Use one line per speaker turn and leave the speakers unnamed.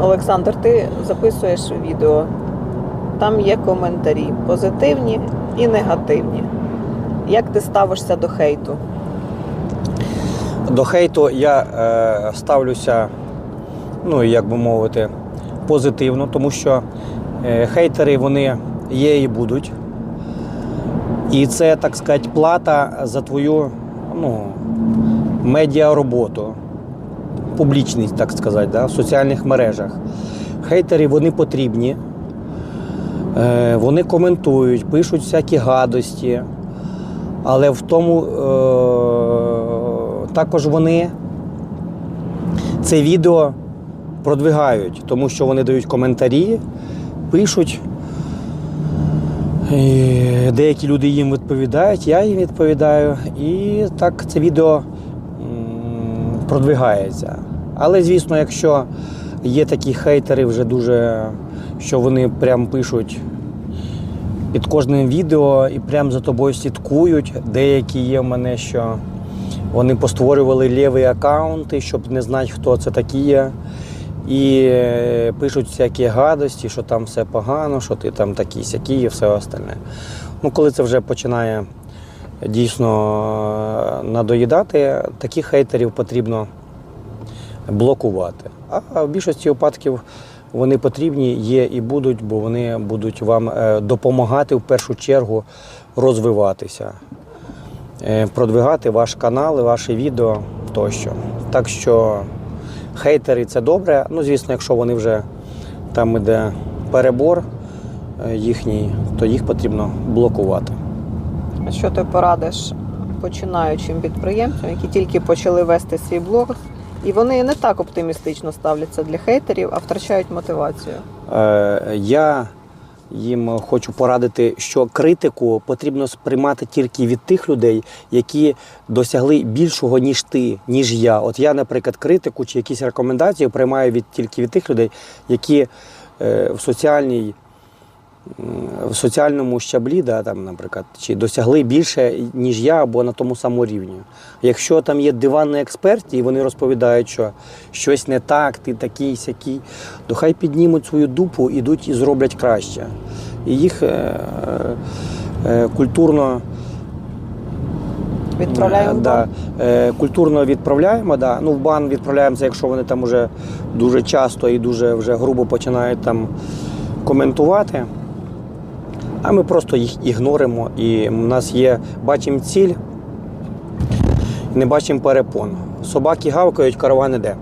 Олександр, ти записуєш відео. Там є коментарі позитивні і негативні. Як ти ставишся до хейту?
До хейту я е, ставлюся, ну як би мовити, позитивно, тому що е, хейтери вони є і будуть. І це, так сказати, плата за твою ну, медіароботу, публічність, так сказати, да, в соціальних мережах. Хейтери вони потрібні. Е, вони коментують, пишуть всякі гадості. Але в тому е, також вони це відео продвигають, тому що вони дають коментарі, пишуть. І деякі люди їм відповідають, я їм відповідаю. І так це відео продвигається. Але, звісно, якщо є такі хейтери вже дуже, що вони прям пишуть під кожним відео і прям за тобою слідкують. Деякі є в мене, що вони постворювали ліві аккаунти, щоб не знати, хто це такі є. І е, пишуть всякі гадості, що там все погано, що ти там такий сякий і все остальне. Ну, коли це вже починає дійсно е, надоїдати, таких хейтерів потрібно блокувати. А в більшості випадків вони потрібні, є і будуть, бо вони будуть вам е, допомагати в першу чергу розвиватися, е, продвигати ваш канал, і ваше відео тощо. Так що хейтери це добре. Ну, звісно, якщо вони вже там іде перебор е, їхній, то їх потрібно блокувати.
А Що ти порадиш починаючим підприємцям, які тільки почали вести свій блог, і вони не так оптимістично ставляться для хейтерів, а втрачають мотивацію?
Е, Я їм хочу порадити, що критику потрібно сприймати тільки від тих людей, які досягли більшого, ніж ти, ніж я. От я, наприклад, критику чи якісь рекомендації приймаю від тільки від тих людей, які е, в соціальній. В соціальному щаблі, да, там, наприклад, чи досягли більше, ніж я, або на тому самому рівні. Якщо там є диванні експерти, і вони розповідають, що щось не так, ти такий сякий, то хай піднімуть свою дупу, ідуть і зроблять краще. І їх е, е, культурно
Відправляємо
Е, да, е, культурно відправляємо. Да. Ну, в бан відправляємося, якщо вони там вже дуже часто і дуже вже грубо починають там коментувати. А ми просто їх ігноримо. І в нас є, бачимо ціль, не бачимо перепон. Собаки гавкають, караван іде.